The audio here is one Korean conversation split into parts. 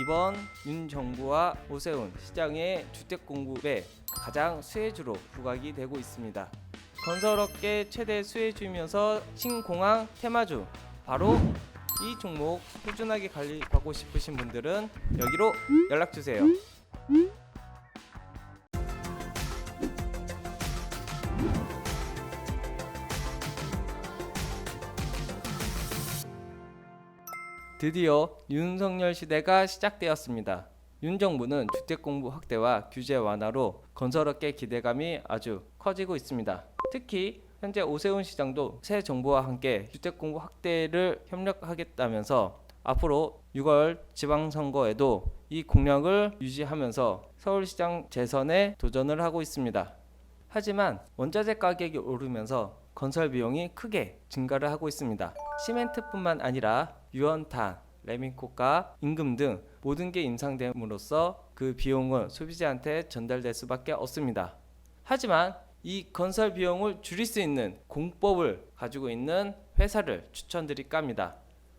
이번 윤 정부와 오세훈 시장의 주택 공급에 가장 수혜주로 부각이 되고 있습니다. 건설업계 최대 수혜주이면서 신공항 테마주 바로 이 종목 꾸준하게 관리받고 싶으신 분들은 여기로 연락 주세요. 드디어 윤석열 시대가 시작되었습니다. 윤 정부는 주택 공부 확대와 규제 완화로 건설업계 기대감이 아주 커지고 있습니다. 특히 현재 오세훈 시장도 새 정부와 함께 주택 공부 확대를 협력하겠다면서 앞으로 6월 지방선거에도 이 공약을 유지하면서 서울시장 재선에 도전을 하고 있습니다. 하지만 원자재 가격이 오르면서 건설 비용이 크게 증가를 하고 있습니다. 시멘트뿐만 아니라 유연탄, 레민코가, 임금 등 모든 게 인상됨으로써 그 비용은 소비자한테 전달될 수밖에 없습니다. 하지만 이 건설 비용을 줄일 수 있는 공법을 가지고 있는 회사를 추천드릴까 합니다.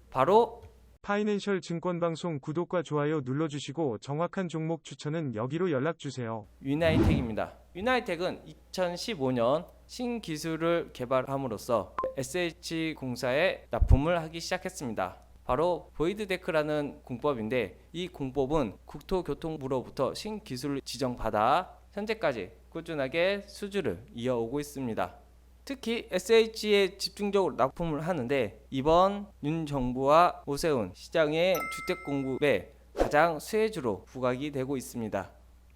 바로 파이낸셜 증권방송 구독과 좋아요 눌러주시고 정확한 종목 추천은 여기로 연락주세요. 유나이텍입니다. 유나이텍은 2015년 신기술을 개발함으로써 SH 공사에 납품을 하기 시작했습니다. 바로 보이드데크라는 공법인데 이 공법은 국토교통부로부터 신기술을 지정받아 현재까지 꾸준하게 수주를 이어오고 있습니다. 특히 SH에 집중적으로 납품을 하는데 이번 윤 정부와 오세훈 시장의 주택 공급에 가장 수혜주로 부각이 되고 있습니다.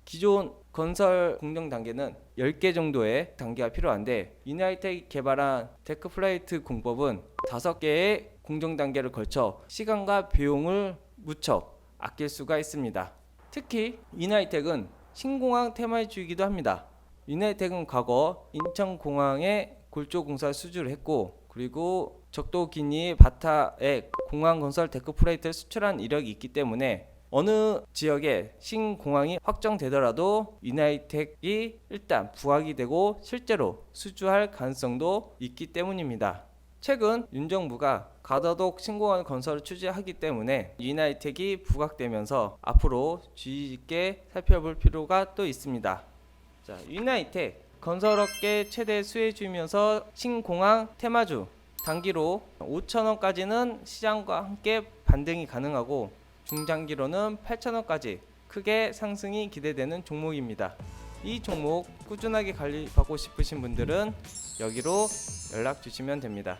기존 건설 공정 단계는 10개 정도의 단계가 필요한데 유나이텍이 개발한 데크플라이트 공법은 5개의 공정 단계를 걸쳐 시간과 비용을 무척 아낄 수가 있습니다. 특히 유나이텍은 신공항 테마주이기도 합니다. 유나이텍은 과거 인천공항에 골조 공사 수주를 했고 그리고 적도 기니 바타에 공항 건설 데크플레이트를 수출한 이력이 있기 때문에 어느 지역에 신공항이 확정되더라도 유나이텍이 일단 부각이 되고 실제로 수주할 가능성도 있기 때문입니다. 최근 윤 정부가 가다독 신공항 건설을 추진하기 때문에 유나이텍이 부각되면서 앞으로 주의 깊게 살펴볼 필요가 또 있습니다. 자, 유나이텍 건설업계 최대 수혜주이면서 신공항 테마주 단기로 5천원까지는 시장과 함께 반등이 가능하고 중장기로는 8천원까지 크게 상승이 기대되는 종목입니다. 이 종목 꾸준하게 관리받고 싶으신 분들은 여기로 연락 주시면 됩니다.